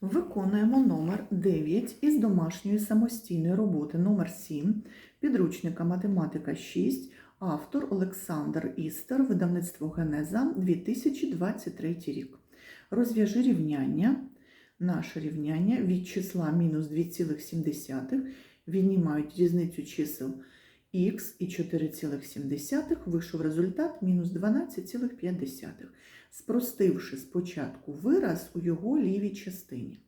Виконуємо номер 9 із домашньої самостійної роботи номер 7 підручника математика 6, автор Олександр Істер, видавництво Генеза 2023 рік. Розв'яжи рівняння. Наше рівняння від числа мінус 2,7 віднімають різницю чисел х і 4,7, вийшов результат мінус 12,5 спростивши спочатку вираз у його лівій частині.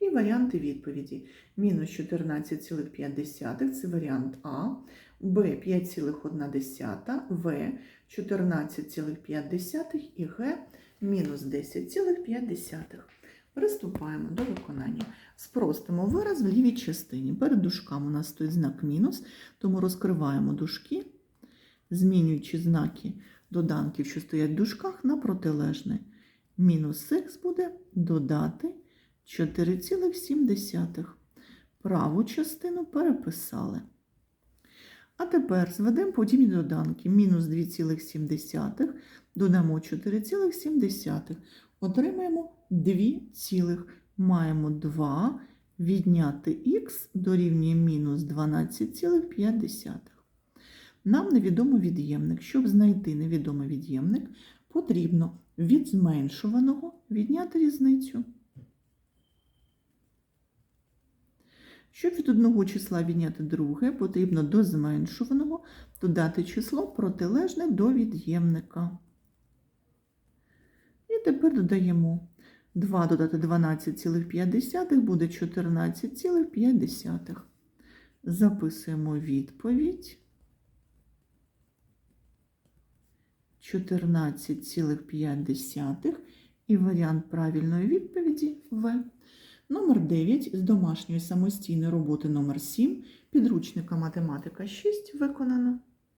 І варіанти відповіді. Мінус 14,5 це варіант А, Б 5,1, В 14,5 і Г мінус 10,5. Приступаємо до виконання. Спростимо вираз в лівій частині. Перед дужками у нас стоїть знак мінус, тому розкриваємо дужки, змінюючи знаки доданків, що стоять в дужках, на протилежне. Мінус х буде додати 4,7. Праву частину переписали. А тепер зведемо подібні доданки. Мінус 2,7 додамо 4,7. Отримаємо 2 цілих. Маємо 2 відняти х дорівнює мінус 12,5. Нам невідомо від'ємник. Щоб знайти невідомий від'ємник, потрібно від зменшуваного відняти різницю. Щоб від одного числа відняти друге, потрібно до зменшуваного додати число протилежне до від'ємника. І тепер додаємо 2 додати 12,5 буде 14,5. Записуємо відповідь. 14,5 і варіант правильної відповіді В. Номер 9 з домашньої самостійної роботи номер 7 підручника математика 6 виконано.